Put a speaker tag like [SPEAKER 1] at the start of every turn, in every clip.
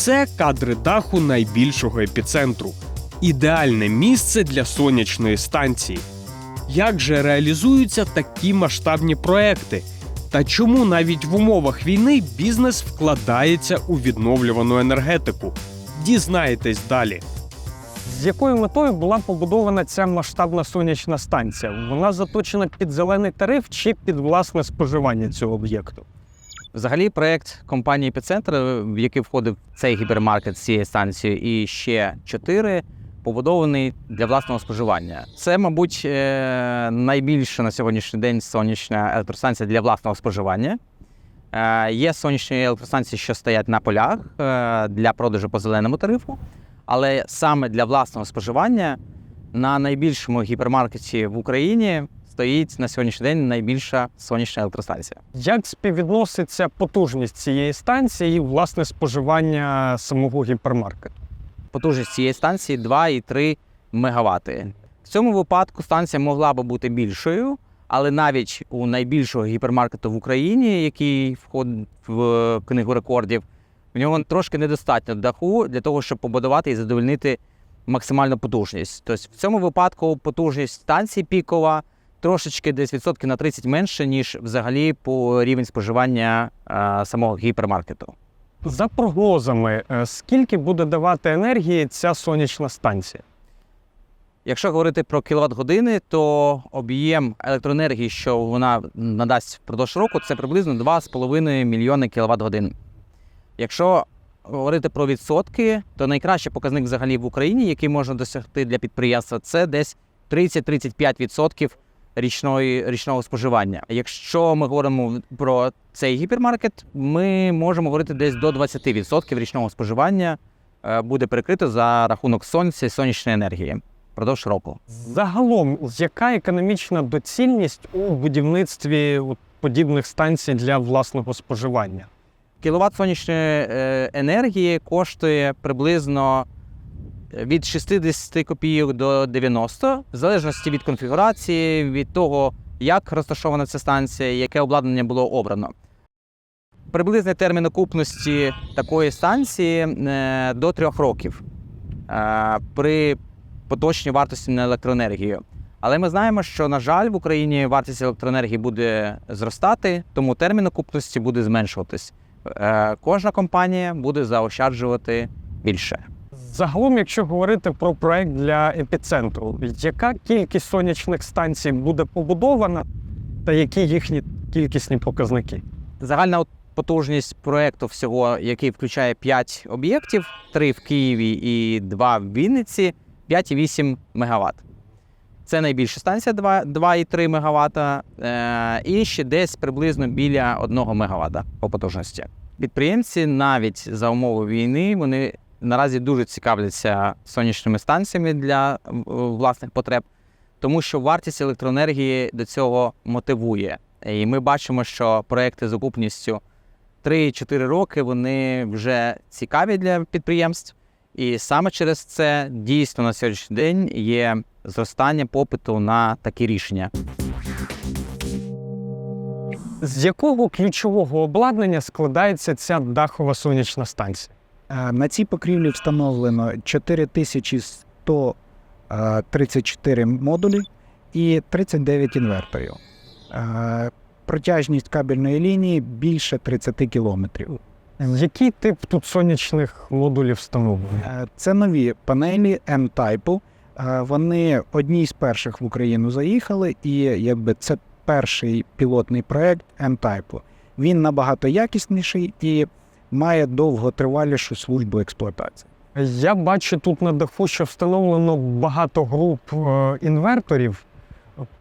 [SPEAKER 1] Це кадри даху найбільшого епіцентру. Ідеальне місце для сонячної станції. Як же реалізуються такі масштабні проекти? Та чому навіть в умовах війни бізнес вкладається у відновлювану енергетику? Дізнаєтесь далі.
[SPEAKER 2] З якою метою була побудована ця масштабна сонячна станція? Вона заточена під зелений тариф чи під власне споживання цього об'єкту?
[SPEAKER 3] Взагалі, проект компанії Епіцентр, в який входив цей гіпермаркет з цією станцією, і ще чотири, побудований для власного споживання. Це, мабуть, е, найбільша на сьогоднішній день сонячна електростанція для власного споживання. Е, Є сонячні електростанції, що стоять на полях е, для продажу по зеленому тарифу, але саме для власного споживання на найбільшому гіпермаркеті в Україні стоїть на сьогоднішній день найбільша сонячна електростанція.
[SPEAKER 2] Як співвідноситься потужність цієї станції і власне споживання самого гіпермаркету?
[SPEAKER 3] потужність цієї станції 2,3 МВт. В цьому випадку станція могла би бути більшою, але навіть у найбільшого гіпермаркету в Україні, який входить в книгу рекордів, в нього трошки недостатньо даху для того, щоб побудувати і задовольнити максимальну потужність. Тобто в цьому випадку потужність станції пікова трошечки десь відсотків на 30 менше, ніж взагалі по рівень споживання е, самого гіпермаркету.
[SPEAKER 2] За прогнозами, е, скільки буде давати енергії ця сонячна станція?
[SPEAKER 3] Якщо говорити про кіловат години, то об'єм електроенергії, що вона надасть впродовж року, це приблизно 2,5 мільйони кіловат годин. Якщо говорити про відсотки, то найкращий показник взагалі в Україні, який можна досягти для підприємства, це десь 30-35% річної, річного споживання. Якщо ми говоримо про цей гіпермаркет, ми можемо говорити десь до 20% річного споживання е, буде перекрито за рахунок сонця і сонячної енергії впродовж року.
[SPEAKER 2] Загалом, яка економічна доцільність у будівництві подібних станцій для власного споживання?
[SPEAKER 3] Кіловат сонячної е, енергії коштує приблизно від 60 копійок до 90, в залежності від конфігурації, від того, як розташована ця станція, яке обладнання було обрано. Приблизний термін окупності такої станції е, до 3 років е, при поточній вартості на електроенергію. Але ми знаємо, що, на жаль, в Україні вартість електроенергії буде зростати, тому термін окупності буде зменшуватись. Е, Кожна компанія буде заощаджувати більше.
[SPEAKER 2] Загалом, якщо говорити про проект для епіцентру, яка кількість сонячних станцій буде побудована, та які їхні кількісні показники?
[SPEAKER 3] Загальна потужність проекту всього, який включає 5 об'єктів: 3 в Києві і 2 в Вінниці, 5,8 МВт. Це найбільша станція 2,3 МВт, е, інші десь приблизно біля 1 МВт по потужності. Підприємці навіть за умови війни вони наразі дуже цікавляться сонячними станціями для е, власних потреб, тому що вартість електроенергії до цього мотивує. І ми бачимо, що проекти з окупністю 3-4 роки вони вже цікаві для підприємств. І саме через це дійсно на сьогоднішній день є зростання попиту на такі рішення.
[SPEAKER 2] З якого ключового обладнання складається ця дахова сонячна станція?
[SPEAKER 4] Е, На цій покрівлі встановлено 4134 модулі і 39 інверторів. Е, Протяжність кабельної лінії більше 30 кілометрів.
[SPEAKER 2] Який тип тут сонячних модулів встановлений?
[SPEAKER 4] Е, Це нові панелі М-тайпу. Е, Вони одні з перших в Україну заїхали, і якби це перший пілотний проект М-тайпу. Він набагато якісніший і має довготривалішу службу експлуатації.
[SPEAKER 2] Я бачу тут на даху, що встановлено багато груп е, інверторів.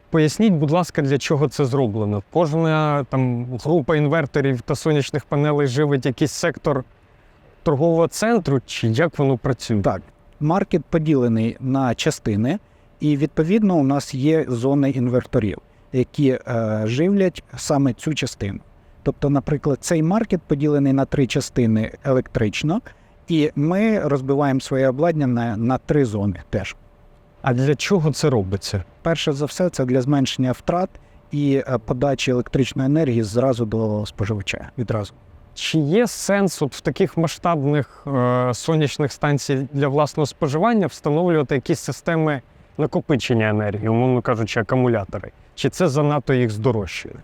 [SPEAKER 2] Поясніть, будь ласка, для чого це зроблено? Кожна там група інверторів та сонячних панелей живить якийсь сектор торгового центру, чи як воно працює?
[SPEAKER 4] Так, маркет поділений на частини, і відповідно у нас є зони інверторів, які е, живлять саме цю частину. Тобто, наприклад, цей маркет поділений на три частини електрично, і ми розбиваємо своє обладнання на, на три зони теж.
[SPEAKER 2] А для чого це робиться?
[SPEAKER 4] Перше за все, це для зменшення втрат і е, подачі електричної енергії зразу до споживача відразу.
[SPEAKER 2] Чи є сенс от в таких масштабних е, сонячних станцій для власного споживання встановлювати якісь системи накопичення енергії, умовно кажучи, акумулятори? Чи це занадто їх здорожчує?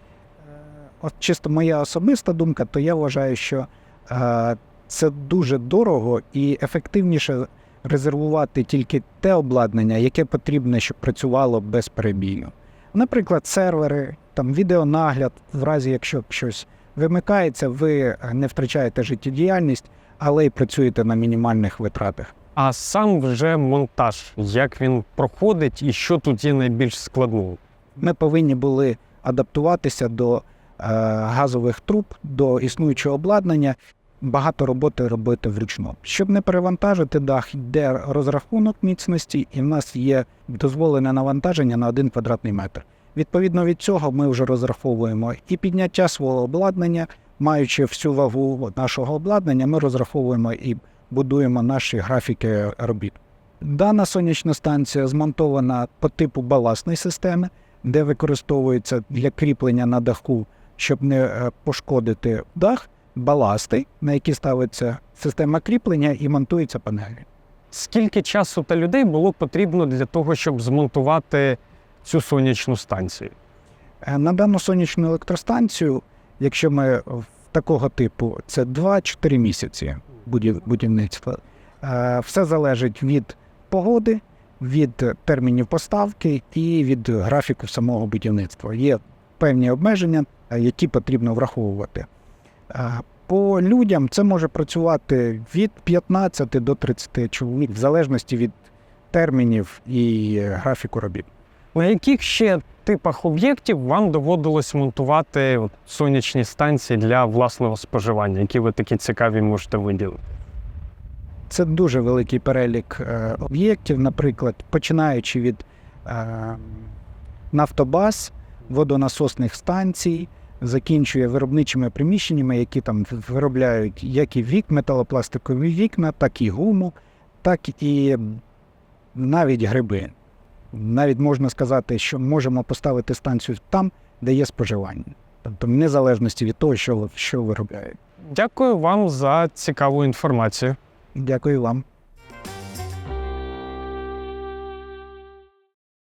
[SPEAKER 4] От чисто моя особиста думка, то я вважаю, що е, це дуже дорого і ефективніше резервувати тільки те обладнання, яке потрібне, щоб працювало безперебійно. Наприклад, сервери, там відеонагляд, в разі якщо щось вимикається, ви не втрачаєте життєдіяльність, але й працюєте на мінімальних витратах.
[SPEAKER 2] А сам вже монтаж, як він проходить і що тут є найбільш складним?
[SPEAKER 4] Ми повинні були адаптуватися до газових труб, до існуючого обладнання, багато роботи робити вручну. Щоб не перевантажити дах, йде розрахунок міцності, і в нас є дозволене навантаження на один квадратний метр. Відповідно від цього ми вже розраховуємо і підняття свого обладнання, маючи всю вагу нашого обладнання, ми розраховуємо і будуємо наші графіки робіт. Дана сонячна станція змонтована по типу баласної системи, де використовується для кріплення на даху, щоб не е, пошкодити дах, баласти, на які ставиться система кріплення і монтується панелі.
[SPEAKER 2] Скільки часу та людей було потрібно для того, щоб змонтувати цю сонячну станцію?
[SPEAKER 4] Е, На дану сонячну електростанцію, якщо ми в такого типу, це 2-4 місяці будівництва. Е, Все залежить від погоди, від термінів поставки і від графіку самого будівництва. Є певні обмеження, е, які потрібно враховувати. Е, По людям це може працювати від 15 до 30 чоловік, в залежності від термінів і е, графіку робіт.
[SPEAKER 2] На яких ще типах об'єктів вам доводилось монтувати от, сонячні станції для власного споживання, які ви такі цікаві можете виділити?
[SPEAKER 4] Це дуже великий перелік е, об'єктів, наприклад, починаючи від е, нафтобаз, водонасосних станцій, закінчує виробничими приміщеннями, які там виробляють як і вік, металопластикові вікна, так і гуму, так і навіть гриби. Навіть можна сказати, що можемо поставити станцію там, де є споживання. Тобто, в незалежності від того, що, що виробляють.
[SPEAKER 2] Дякую вам за цікаву інформацію.
[SPEAKER 4] Дякую вам.